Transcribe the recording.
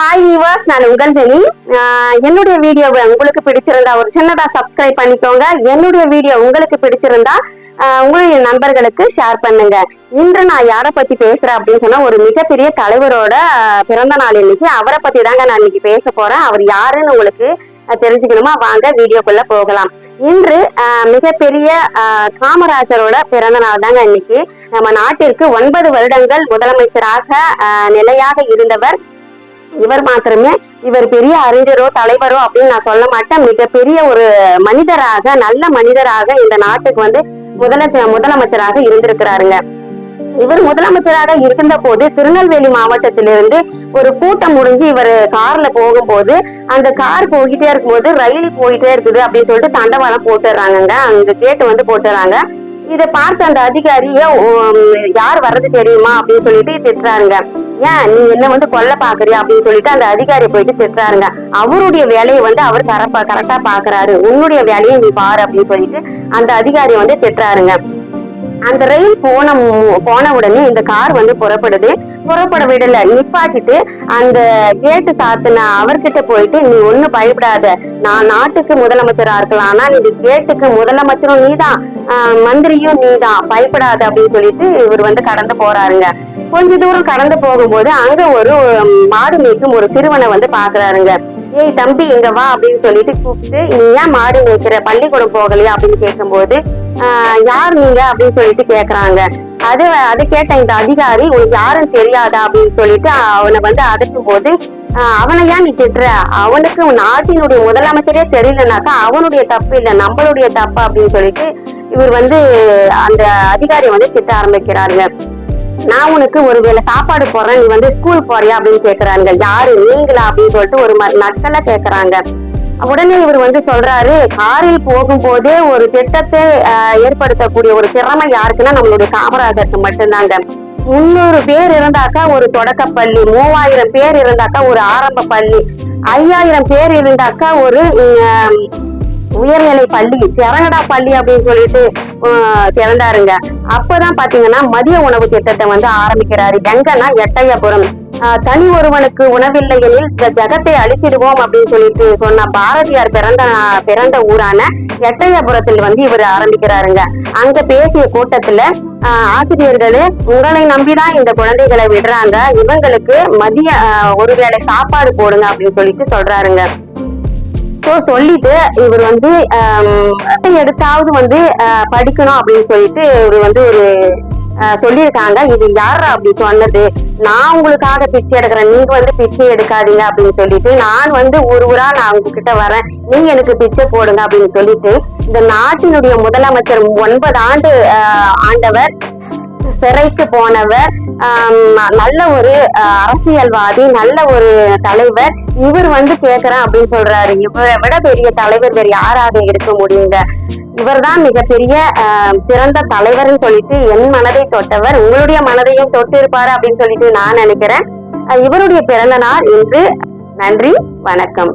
Hi viewers நான் உங்கள் Jenny ஆஹ் என்னுடைய வீடியோவை உங்களுக்கு பிடிச்சிருந்தா ஒரு சின்னதா சப்ஸ்கிரைப் பண்ணிக்கோங்க. என்னுடைய வீடியோ உங்களுக்கு பிடிச்சிருந்தா உங்களுடைய நண்பர்களுக்கு ஷேர் பண்ணுங்க. இன்று நான் யாரை பத்தி பேசுறேன் அப்படின்னு சொன்னா ஒரு மிகப்பெரிய தலைவரோட பிறந்த நாள் இன்னைக்கு. அவரை பத்தி தாங்க நான் இன்னைக்கு பேச போறேன். அவர் யாருன்னு உங்களுக்கு தெரிஞ்சுக்கணுமா? வாங்க வீடியோக்குள்ள போகலாம். இன்று மிகப்பெரிய ஆஹ் காமராஜரோட பிறந்த நாள் தாங்க இன்னைக்கு. நம்ம நாட்டிற்கு ஒன்பது வருடங்கள் முதலமைச்சராக நிலையாக இருந்தவர் இவர் மாத்திரமே இவர் பெரிய அறிஞரோ தலைவரோ அப்படின்னு நான் சொல்ல மாட்டேன். மிகப்பெரிய ஒரு மனிதராக நல்ல மனிதராக இந்த நாட்டுக்கு வந்து முதலமைச்ச முதலமைச்சராக இருந்திருக்கிறாருங்க. இவர் முதலமைச்சராக இருந்த போது திருநெல்வேலி மாவட்டத்திலிருந்து ஒரு கூட்டம் முடிஞ்சு இவர் கார்ல போகும்போது அந்த கார் போயிட்டே இருக்கும்போது ரயில் போயிட்டே இருக்குது அப்படின்னு சொல்லிட்டு தண்டவாளம் போட்டுறாங்கங்க. அங்க கேட்டு வந்து போட்டுறாங்க. இதை பார்த்த அந்த அதிகாரிய யார் வர்றது தெரியுமா? அப்படின்னு சொல்லிட்டு திட்டுறாருங்க. ஏன் நீ என்ன வந்து கொல்ல பாக்குறியா அப்படின்னு சொல்லிட்டு அந்த அதிகாரி போயிட்டு திட்டுறாருங்க அவருடைய வேலையை வந்து அவர் கரெக்டா கரெக்டா பாக்குறாரு உன்னுடைய வேலையை நீ பாரு அப்படின்னு சொல்லிட்டு அந்த அதிகாரி வந்து திட்டுறாருங்க அந்த ரயில் போன போன உடனே இந்த கார் வந்து புறப்படுது. புறப்பட விடல. நிப்பாட்டிட்டு அந்த கேட்டு சாத்தின அவர்கிட்ட போயிட்டு நீ ஒண்ணு பயப்படாத. நான் நாட்டுக்கு முதலமைச்சரா இருக்கலாம். ஆனா நீ கேட்டுக்கு முதலமைச்சரும் நீதான். ஆஹ் மந்திரியும் நீதான். பயப்படாத. அப்படின்னு சொல்லிட்டு இவர் வந்து கடந்து போறாருங்க. கொஞ்ச தூரம் கடந்து போகும்போது அங்க ஒரு மாடு மேய்க்கும் ஒரு சிறுவனை வந்து பாக்குறாருங்க. ஏய் தம்பி இங்க வா அப்படின்னு சொல்லிட்டு கூப்பிட்டு நீ ஏன் மாடு மேய்க்கிற? பள்ளிக்கூடம் போகலையா? அப்படின்னு கேட்கும்போது ஆஹ் யார் நீங்க? அப்படின்னு சொல்லிட்டு கேக்குறாங்க. அது அது கேட்ட இந்த அதிகாரி உனக்கு யாரும் தெரியாதா? அப்படின்னு சொல்லிட்டு அவனை வந்து அதட்டும் போது அவனை ஏன் நீ திட்டுற? அவனுக்கு நாட்டினுடைய முதலமைச்சரே தெரியலனாக்கா அவனுடைய தப்பு இல்லை நம்மளுடைய தப்பு அப்படின்னு சொல்லிட்டு இவர் வந்து அந்த அதிகாரி வந்து திட்ட ஆரம்பிக்கிறாருங்க. நான் உனக்கு ஒருவேளை சாப்பாடு போடுறேன் நீ வந்து ஸ்கூல் போறியா அப்படின்னு கேக்குறாங்க. யாரு? நீங்களா அப்படின்னு சொல்லிட்டு ஒரு ம- நக்கலா கேக்குறாங்க. உடனே இவர் வந்து சொல்றாரு காரில் போகும்போதே ஒரு திட்டத்தை ஏற்படுத்தக்கூடிய ஒரு திறமை யாருக்குன்னா நம்மளுடைய காமராஜருக்கு மட்டும்தாங்க. முன்னூறு பேர் இருந்தாக்கா ஒரு தொடக்கப்பள்ளி மூவாயிரம் பேர் இருந்தாக்கா ஒரு ஆரம்ப பள்ளி ஐயாயிரம் பேர் இருந்தாக்கா ஒரு உயர்நிலை பள்ளி திறங்கடா பள்ளி அப்படின்னு சொல்லிட்டு திறந்தாருங்க. அப்பதான் பாத்தீங்கன்னா மதிய உணவு திட்டத்தை வந்து ஆரம்பிக்கிறாரு. எங்கன்னா எட்டயபுரம். ஆஹ், தனி ஒருவனுக்கு உணவில்லை எனில் இந்த ஜகத்தை அழித்திடுவோம் அப்படின்னு சொல்லிட்டு சொன்ன பாரதியார் பிறந்த பிறந்த ஊரான எட்டயபுரத்தில் வந்து இவர் ஆரம்பிக்கிறாருங்க. அங்க பேசிய கூட்டத்துல ஆஹ், ஆசிரியர்களே உங்களை நம்பிதான் இந்த குழந்தைகளை விடுறாங்க. இவங்களுக்கு மதிய ஒருவேளை சாப்பாடு போடுங்க அப்படின்னு சொல்லிட்டு சொல்றாருங்க. ஸோ சொல்லிட்டு இவர் வந்து எடுத்தாவது வந்து படிக்கணும் அப்படின்னு சொல்லிட்டு இவர் வந்து ஒரு சொல்லியிருக்காங்க. இது யார் அப்படி சொன்னது? நான் உங்களுக்காக பிச்சை எடுக்கிறேன். நீங்க வந்து பிச்சை எடுக்காதீங்க அப்படின்னு சொல்லிட்டு நான் வந்து ஒரு ஊரா நான் உங்ககிட்ட வரேன். நீ எனக்கு பிச்சை போடுங்க அப்படின்னு சொல்லிட்டு இந்த நாட்டினுடைய முதலமைச்சர் ஒன்பது ஆண்டு ஆண்டவர் சிறைக்கு போனவர் நல்ல ஒரு அரசியல்வாதி நல்ல ஒரு தலைவர். இவர் வந்து கேக்குறேன் அப்படின்னு சொல்றாரு. இவரை விட பெரிய தலைவர் வேறு யாராக இருக்க முடியுங்க? இவர்தான் மிகப்பெரிய சிறந்த தலைவர்னு சொல்லிட்டு என் மனதை தொட்டவர். உங்களுடைய மனதையும் தொட்டு இருப்பாரு அப்படின்னு சொல்லிட்டு நான் நினைக்கிறேன். இவருடைய பிறந்த நாள் இன்று. நன்றி வணக்கம்.